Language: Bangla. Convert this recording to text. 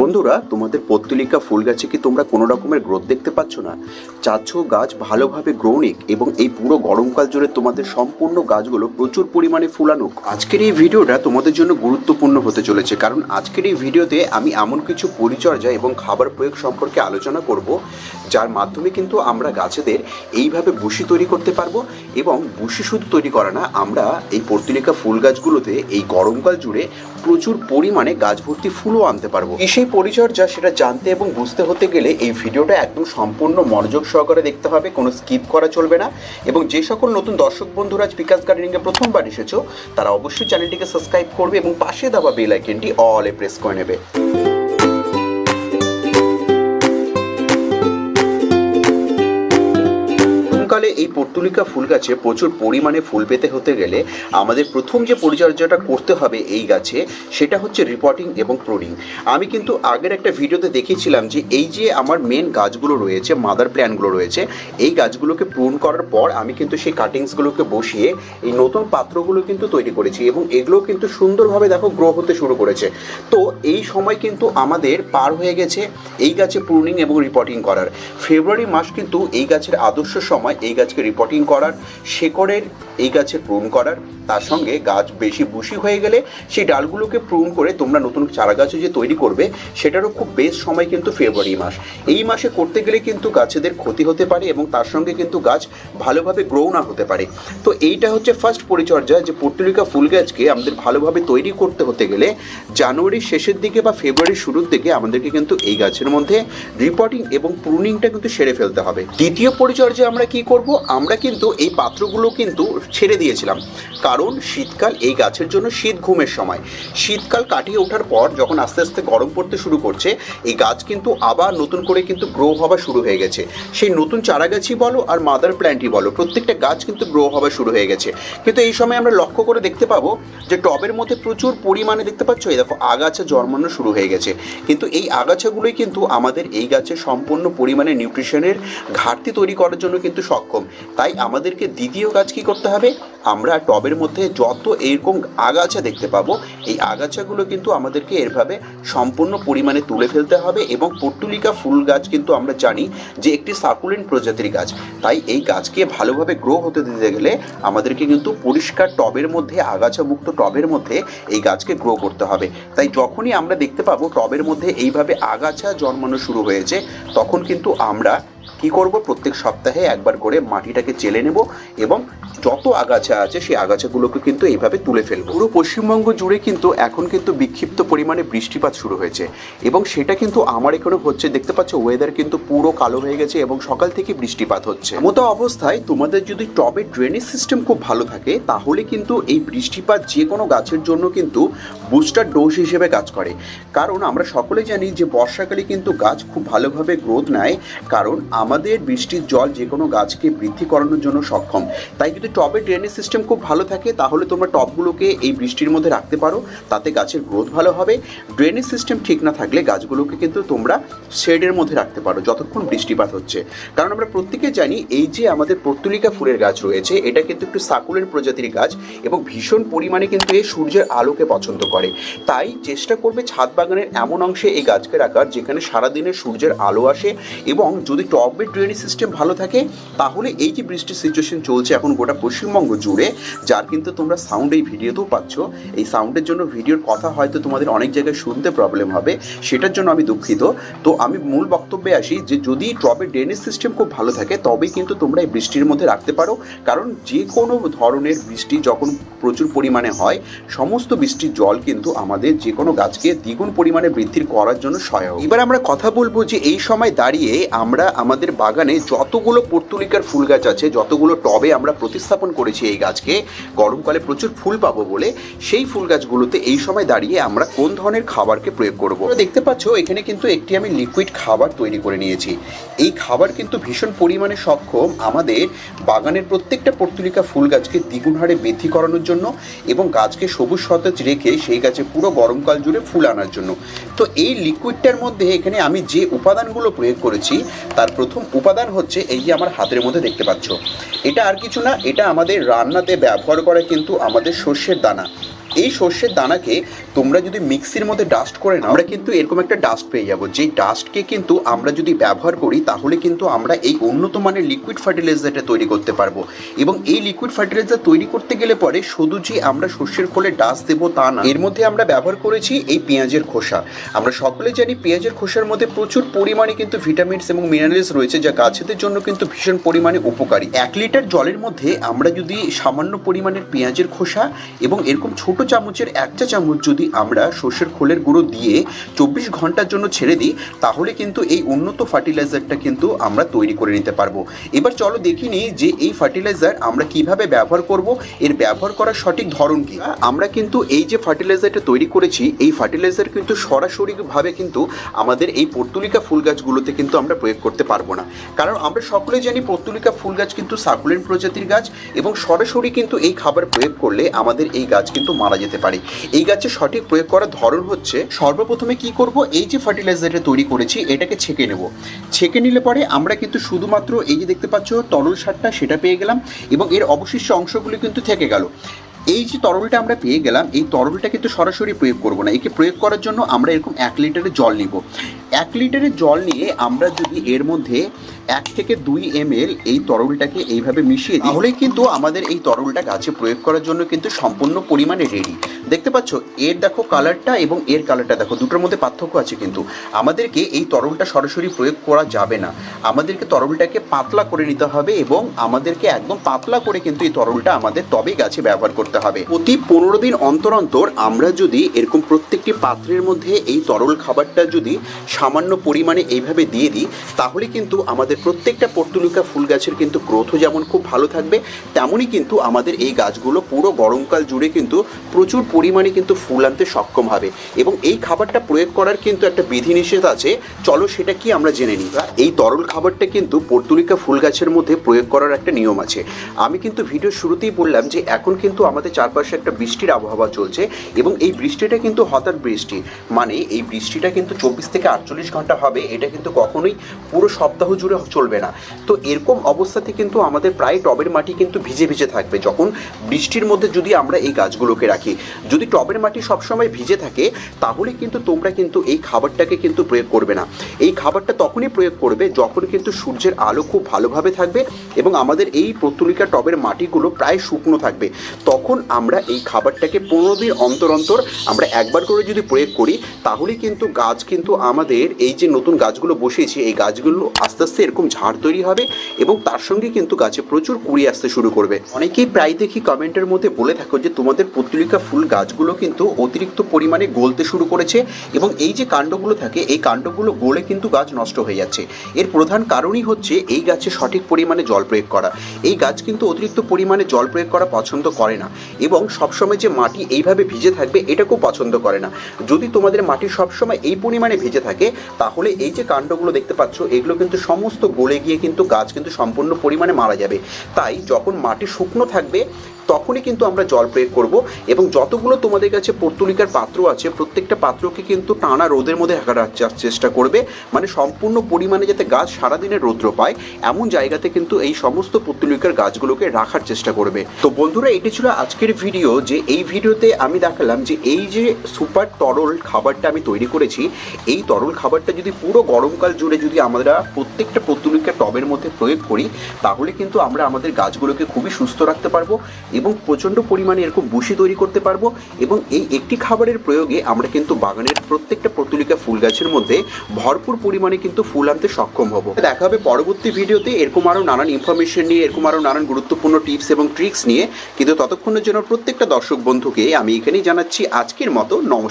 বন্ধুরা, তোমাদের পত্তলিকা ফুল গাছে কি তোমরা কোনো রকমের গ্রোথ দেখতে পাচ্ছ না? চাচ্ছ গাছ ভালোভাবে গ্রৌণিক এবং এই পুরো গরমকাল জুড়ে তোমাদের সম্পূর্ণ গাছগুলো প্রচুর পরিমাণে ফুলানুক। আজকের এই ভিডিওটা তোমাদের জন্য গুরুত্বপূর্ণ হতে চলেছে, কারণ আজকের এই ভিডিওতে আমি এমন কিছু পরিচর্যা এবং খাবার প্রয়োগ সম্পর্কে আলোচনা করব, যার মাধ্যমে কিন্তু আমরা গাছেদের এইভাবে বুশি তৈরি করতে পারব এবং বুশি শুধু তৈরি করে না, আমরা এই পর্তুলিকা ফুল গাছগুলোতে এই গরমকাল জুড়ে প্রচুর পরিমাণে গাছ ভর্তি ফুলও আনতে পারব। কৃষি সেই পরিচর্যা, সেটা জানতে এবং বুঝতে হতে গেলে এই ভিডিওটা একদম সম্পূর্ণ মনোযোগ সহকারে দেখতে হবে, কোনো স্কিপ করা চলবে না। এবং যে সকল নতুন দর্শক বন্ধুরা আজ বিকাশ গার্ডেনিংয়ে প্রথমবার এসেছ, তারা অবশ্যই চ্যানেলটিকে সাবস্ক্রাইব করবে এবং পাশে দেওয়া বেল আইকনটি অলে প্রেস করে নেবে। এই পর্তুলিকা ফুল গাছে প্রচুর পরিমাণে ফুল পেতে হতে গেলে আমাদের প্রথম যে পরিচর্যাটা করতে হবে এই গাছে, সেটা হচ্ছে রিপোর্টিং এবং প্রুনিং আমি কিন্তু আগের একটা ভিডিওতে দেখিয়েছিলাম যে এই যে আমার মেন গাছগুলো রয়েছে মাদার প্ল্যানগুলো রয়েছে, এই গাছগুলোকে প্রুন করার পর আমি কিন্তু সেই কাটিংসগুলোকে বসিয়ে এই নতুন পাত্রগুলো কিন্তু তৈরি করেছি এবং এগুলো কিন্তু সুন্দরভাবে দেখো গ্রো হতে শুরু করেছে। তো এই সময় কিন্তু আমাদের পার হয়ে গেছে এই গাছে প্রুনিং এবং রিপোর্টিং করার। ফেব্রুয়ারি মাস কিন্তু এই গাছের আদর্শ সময়, এই গাছকে রিপোর্টিং করার, শেকড়ের এই গাছে প্রুন করার, তার সঙ্গে গাছ বেশি বুশি হয়ে গেলে সেই ডালগুলোকে প্রুন করে তোমরা নতুন চারা গাছও যে তৈরি করবে, সেটারও খুব বেস্ট সময় কিন্তু ফেব্রুয়ারি মাস। এই মাসে করতে গেলে কিন্তু গাছেদের ক্ষতি হতে পারে এবং তার সঙ্গে কিন্তু গাছ ভালোভাবে গ্রো না হতে পারে। তো এইটা হচ্ছে ফার্স্ট পরিচর্যা যে পর্তুলিকা ফুল গাছকে আমাদের ভালোভাবে তৈরি করতে হতে গেলে জানুয়ারির শেষের দিকে বা ফেব্রুয়ারির শুরুর দিকে আমাদেরকে কিন্তু এই গাছের মধ্যে রিপোর্টিং এবং প্রুনিংটা কিন্তু সেরে ফেলতে হবে। দ্বিতীয় পরিচর্যা আমরা কি করব? আমরা কিন্তু এই পাত্রগুলো কিন্তু ছেড়ে দিয়েছিলাম। কারণ শীতকাল এই গাছের জন্য শীত ঘুমের সময়। শীতকাল কাটিয়ে ওঠার পর যখন আস্তে আস্তে গরম পড়তে শুরু করছে, এই গাছ কিন্তু আবার নতুন করে কিন্তু গ্রো হওয়া শুরু হয়ে গেছে। সেই নতুন চারা গাছই বলো আর মাদার প্ল্যান্টই বলো, প্রত্যেকটা গাছ কিন্তু গ্রো হওয়া শুরু হয়ে গেছে। কিন্তু এই সময় আমরা লক্ষ্য করে দেখতে পাবো যে টবের মধ্যে প্রচুর পরিমাণে দেখতে পাচ্ছ? এই দেখো, আগাছা জন্মানো শুরু হয়ে গেছে। কিন্তু এই আগাছাগুলোই কিন্তু আমাদের এই গাছের সম্পূর্ণ পরিমাণে নিউট্রিশনের ঘাটতি তৈরি করার জন্য কিন্তু সক্ষম। তাই আমাদেরকে দ্বিতীয় কাজ কি করতে হবে? আমরা টবের মধ্যে যত এরকম আগাছা দেখতে পাবো, এই আগাছাগুলো কিন্তু আমাদেরকে এরভাবে সম্পূর্ণ পরিমাণে তুলে ফেলতে হবে এবং পর্তুলিকা ফুল গাছ কিন্তু আমরা জানি যে একটি সাকুলেন্ট প্রজাতির গাছ। তাই এই গাছকে ভালোভাবে গ্রো হতে দিতে গেলে আমাদেরকে কিন্তু পরিষ্কার টবের মধ্যে আগাছা মুক্ত টবের মধ্যে এই গাছকে গ্রো করতে হবে। তাই যখনই আমরা দেখতে পাবো টবের মধ্যে এইভাবে আগাছা জন্মানো শুরু হয়েছে, তখন কিন্তু আমরা কি করব? প্রত্যেক সপ্তাহে একবার করে মাটিটাকে চেলে নেব এবং যত আগাছা আছে, সেই আগাছাগুলোকে কিন্তু এইভাবে তুলে ফেলব। পুরো পশ্চিমবঙ্গ জুড়ে কিন্তু এখন কিন্তু বিক্ষিপ্ত পরিমাণে বৃষ্টিপাত শুরু হয়েছে এবং সেটা কিন্তু আমার এখানে হচ্ছে। দেখতে পাচ্ছ ওয়েদার কিন্তু পুরো কালো হয়ে গেছে এবং সকাল থেকে বৃষ্টিপাত হচ্ছে। মতো অবস্থায় তোমাদের যদি টবের ড্রেনেজ সিস্টেম খুব ভালো থাকে, তাহলে কিন্তু এই বৃষ্টিপাত যে কোনো গাছের জন্য কিন্তু বুস্টার ডোজ হিসেবে কাজ করে। কারণ আমরা সকলে জানি যে, বর্ষাকালে কিন্তু গাছ খুব ভালোভাবে গ্রোথ নেয়। কারণ আমাদের বৃষ্টির জল যে কোনো গাছকে বৃদ্ধি করানোর জন্য সক্ষম। তাই যদি টবে ড্রেনেজ সিস্টেম খুব ভালো থাকে, তাহলে তোমরা টবগুলোকে এই বৃষ্টির মধ্যে রাখতে পারো। তাতে গাছের গ্রোথ ভালো হবে। ড্রেনেজ সিস্টেম ঠিক না থাকলে গাছগুলোকে কিন্তু তোমরা শেডের মধ্যে রাখতে পারো যতক্ষণ বৃষ্টিপাত হচ্ছে। কারণ আমরা প্রত্যেকে জানি, এই যে আমাদের পর্তুলিকা ফুলের গাছ রয়েছে, এটা কিন্তু একটু সাকুলেন্ট প্রজাতির গাছ এবং ভীষণ পরিমাণে কিন্তু এই সূর্যের আলোকে পছন্দ করে। তাই চেষ্টা করবে ছাদ বাগানের এমন অংশে এই গাছকে রাখার, যেখানে সারাদিনের সূর্যের আলো আসে এবং যদি টবের ড্রেনেজ সিস্টেম ভালো থাকে, তাহলে এই যে বৃষ্টির সিচুয়েশন চলছে এখন গোটা পশ্চিমবঙ্গ জুড়ে, যার কিন্তু তোমরা সাউন্ড এই ভিডিওতেও পাচ্ছ। এই সাউন্ডের জন্য ভিডিওর কথা হয়তো তোমাদের অনেক জায়গায় শুনতে প্রবলেম হবে, সেটার জন্য আমি দুঃখিত। তো আমি মূল বক্তব্যে আসি যে, যদি টবের ড্রেনেজ সিস্টেম খুব ভালো থাকে, তবেই কিন্তু তোমরা এই বৃষ্টির মধ্যে রাখতে পারো। কারণ যে কোনো ধরনের বৃষ্টি যখন প্রচুর পরিমাণে হয়। সমস্ত বৃষ্টির জল কিন্তু আমাদের যে কোনো গাছকে দ্বিগুণ পরিমাণে বৃদ্ধির করার জন্য সহায়ক। এবার আমরা কথা বলব যে এই সময় দাঁড়িয়ে আমরা আমাদের বাগানে যতগুলো পর্তুলিকার ফুল গাছ আছে, যতগুলো টবে আমরা প্রতিস্থাপন করেছি এই গাছকে, গরমকালে প্রচুর ফুল পাবো বলে, সেই ফুল গাছগুলোতে এই সময় দাঁড়িয়ে আমরা কোন ধরনের খাবারকে প্রয়োগ করব? দেখতে পাচ্ছ, এখানে কিন্তু একটি আমি লিকুইড খাবার তৈরি করে নিয়েছি। এই খাবার কিন্তু ভীষণ পরিমাণে সক্ষম। আমাদের বাগানের প্রত্যেকটা পর্তুলিকা ফুল গাছকে দ্বিগুণ হারে বৃদ্ধি করানোর জন্য এবং গাছকে সবুজ সতেজ রেখে সেই গাছে পুরো গরমকাল জুড়ে ফুল আনার জন্য। তো এই লিকুইডটার মধ্যে এখানে আমি যে উপাদানগুলো প্রয়োগ করেছি, তার প্রথম উপাদান হচ্ছে এই যে আমার হাতের মধ্যে দেখতে পাচ্ছ। এটা আর কিছু না, এটা আমাদের রান্নাতে ব্যবহার করা কিন্তু আমাদের শস্যের দানা। এই সর্ষের দানাকে তোমরা যদি মিক্সির মধ্যে ডাস্ট করে নাও, আমরা কিন্তু এরকম একটা ডাস্ট পেয়ে যাব। যে ডাস্টকে কিন্তু আমরা যদি ব্যবহার করি, তাহলে কিন্তু আমরা এই উন্নত মানের লিকুইড ফার্টিলাইজারটা তৈরি করতে পারব। এবং এই লিকুইড ফার্টিলাইজার তৈরি করতে গেলে পরে শুধু যে আমরা সর্ষের খোলে ডাস্ট দেবো তা না, এর মধ্যে আমরা ব্যবহার করেছি এই পেঁয়াজের খোসা। আমরা সকলে জানি পেঁয়াজের খোসার মধ্যে প্রচুর পরিমাণে কিন্তু ভিটামিনস এবং মিনারেলস রয়েছে, যা গাছেদের জন্য কিন্তু ভীষণ পরিমাণে উপকারী। এক লিটার জলের মধ্যে আমরা যদি সামান্য পরিমাণের পেঁয়াজের খোসা এবং এরকম ছোট চামচের এক চা চামচ যদি আমরা সর্ষের খোলের গুঁড়ো দিয়ে চব্বিশ ঘণ্টার জন্য ছেড়ে দিই, তাহলে কিন্তু এই উন্নত ফার্টিলাইজারটা কিন্তু আমরা তৈরি করে নিতে পারব। এবার চলো দেখি নিই যে এই ফার্টিলাইজার আমরা কীভাবে ব্যবহার করব, এর ব্যবহার করার সঠিক ধরন কি? আমরা কিন্তু এই যে ফার্টিলাইজারটা তৈরি করেছি, এই ফার্টিলাইজার কিন্তু সরাসরিভাবে কিন্তু আমাদের এই পর্তুলিকা ফুল গাছগুলোতে কিন্তু আমরা প্রয়োগ করতে পারব না। কারণ আমরা সকলে জানি পর্তুলিকা ফুল গাছ কিন্তু সাকুলেন্ট প্রজাতির গাছ এবং সরাসরি কিন্তু এই খাবার প্রয়োগ করলে আমাদের এই গাছ কিন্তু মারা যেতে পারে। এই গাছের সঠিক প্রয়োগ করার ধরন হচ্ছে, সর্বপ্রথমে কি করব? এই যে ফার্টিলাইজারটা তৈরি করেছি, এটাকে ছেঁকে নেব। ছেঁকে নিলে পরে আমরা কিন্তু শুধুমাত্র এই যে দেখতে পাচ্ছ, তরল সারটা সেটা পেয়ে গেলাম এবং এর অবশিষ্ট অংশগুলি কিন্তু থেকে গেল। এই যে তরলটা আমরা পেয়ে গেলাম, এই তরলটা কিন্তু সরাসরি প্রয়োগ করব না। একে প্রয়োগ করার জন্য আমরা এরকম এক লিটারের জল নিব। এক লিটারের জল নিয়ে আমরা যদি এর মধ্যে এক থেকে দুই এম এই তরলটাকে এইভাবে মিশিয়ে দিই তাহলে কিন্তু আমাদের এই তরলটা গাছে প্রয়োগ করার জন্য কিন্তু সম্পূর্ণ পরিমাণে রেডি দেখতে পাচ্ছ, এর দেখো কালারটা এবং এর কালারটা দেখো, দুটোর মধ্যে পার্থক্য আছে কিন্তু। আমাদেরকে এই তরলটা সরাসরি প্রয়োগ করা যাবে না। আমাদেরকে তরলটাকে পাতলা করে নিতে হবে এবং আমাদেরকে একদম পাতলা করে কিন্তু এই তরলটা আমাদের তবে গাছে ব্যবহার করতে হবে। প্রতি পনেরো দিন অন্তর অন্তর আমরা যদি এরকম প্রত্যেকটি পাত্রের মধ্যে এই তরল খাবারটা যদি সামান্য পরিমাণে এইভাবে দিয়ে দিই, তাহলে কিন্তু আমাদের প্রত্যেকটা পর্তুলিকা ফুল গাছের কিন্তু গ্রোথও যেমন খুব ভালো থাকবে, তেমনই কিন্তু আমাদের এই গাছগুলো পুরো গরমকাল জুড়ে কিন্তু প্রচুর পরিমাণে কিন্তু ফুল আনতে সক্ষম হবে। এবং এই খাবারটা প্রয়োগ করার কিন্তু একটা বিধিনিষেধ আছে, চলো সেটা কি আমরা জেনে নিই? এই তরল খাবারটা কিন্তু পর্তুলিকা ফুল গাছের মধ্যে প্রয়োগ করার একটা নিয়ম আছে। আমি কিন্তু ভিডিও শুরুতেই বললাম যে এখন কিন্তু আমাদের চারপাশে একটা বৃষ্টির আবহাওয়া চলছে এবং এই বৃষ্টিটা কিন্তু হঠাৎ বৃষ্টি। মানে এই বৃষ্টিটা কিন্তু চব্বিশ থেকে আটচল্লিশ ঘণ্টা হবে, এটা কিন্তু কখনোই পুরো সপ্তাহ জুড়ে চলবে না। তো এরকম অবস্থাতে কিন্তু আমাদের প্রায় টবের মাটি কিন্তু ভিজে ভিজে থাকবে। যখন বৃষ্টির মধ্যে যদি আমরা এই গাছগুলোকে রাখি, যদি টবের মাটি সবসময় ভিজে থাকে, তাহলে কিন্তু তোমরা কিন্তু এই খাবারটাকে কিন্তু প্রয়োগ করবে না। এই খাবারটা তখনই প্রয়োগ করবে যখন কিন্তু সূর্যের আলো খুব ভালোভাবে থাকবে এবং আমাদের এই প্রতুলিকা টবের মাটিগুলো প্রায় শুকনো থাকবে। তখন আমরা এই খাবারটাকে পনেরো দিন অন্তর অন্তর আমরা একবার করে যদি প্রয়োগ করি, তাহলে কিন্তু গাছ কিন্তু আমাদের এই যে নতুন গাছগুলো বসিয়েছি, এই গাছগুলো আস্তে আস্তে এরকম ঝাড় তৈরি হবে এবং তার সঙ্গে কিন্তু গাছে প্রচুর কুড়ি আসতে শুরু করবে। অনেকেই প্রায় দেখি কমেন্টের মধ্যে বলে থাকো যে তোমাদের পত্রিকা ফুল গাছগুলো কিন্তু অতিরিক্ত পরিমাণে গলতে শুরু করেছে এবং এই যে কাণ্ডগুলো থাকে, এই কাণ্ডগুলো গলে কিন্তু গাছ নষ্ট হয়ে যাচ্ছে। এর প্রধান কারণই হচ্ছে এই গাছে সঠিক পরিমাণে জল প্রয়োগ করা। এই গাছ কিন্তু অতিরিক্ত পরিমাণে জল প্রয়োগ করা পছন্দ করে না। এবং সবসময় যে মাটি এইভাবে ভিজে থাকবে এটাকেও পছন্দ করে না। যদি তোমাদের মাটি সবসময় এই পরিমাণে ভিজে থাকে, তাহলে এই যে কাণ্ডগুলো দেখতে পাচ্ছ, এগুলো কিন্তু সমস্ত গলে গিয়ে কিন্তু গাছ কিন্তু সম্পূর্ণ পরিমাণে মারা যাবে। তাই যখন মাটি শুকনো থাকবে, তখনই কিন্তু আমরা জল প্রয়োগ করব এবং যতগুলো তোমাদের কাছে পর্তুলিকার পাত্র আছে, প্রত্যেকটা পাত্রকে কিন্তু টানা রোদের মধ্যে রাখার চেষ্টা করবে। মানে সম্পূর্ণ পরিমাণে যাতে গাছ সারাদিনের রৌদ্র পায়, এমন জায়গাতে কিন্তু এই সমস্ত পর্তুলিকার গাছগুলোকে রাখার চেষ্টা করবে। তো বন্ধুরা, এটি ছিল আজকের ভিডিও যে এই ভিডিওতে আমি দেখালাম যে এই যে সুপার তরল খাবারটা আমি তৈরি করেছি, এই তরল খাবারটা যদি পুরো গরমকাল জুড়ে যদি আমরা প্রত্যেকটা পর্তুলিকার টবের মধ্যে প্রয়োগ করি, তাহলে কিন্তু আমরা আমাদের গাছগুলোকে খুবই সুস্থ রাখতে পারব এবং প্রচণ্ড পরিমাণে এরকম বুশি তৈরি করতে পারব এবং এই একটি খাবারের প্রয়োগে আমরা কিন্তু বাগানের প্রত্যেকটা পর্তুলিকা ফুল গাছের মধ্যে ভরপুর পরিমাণে কিন্তু ফুল আনতে সক্ষম হব। দেখা হবে পরবর্তী ভিডিওতে এরকম আরও নানান ইনফরমেশন নিয়ে, এরকম আরও নানান গুরুত্বপূর্ণ টিপস এবং ট্রিক্স নিয়ে। কিন্তু ততক্ষণের জন্য প্রত্যেকটা দর্শক বন্ধুকে আমি এখানেই জানাচ্ছি আজকের মতো নমস্কার।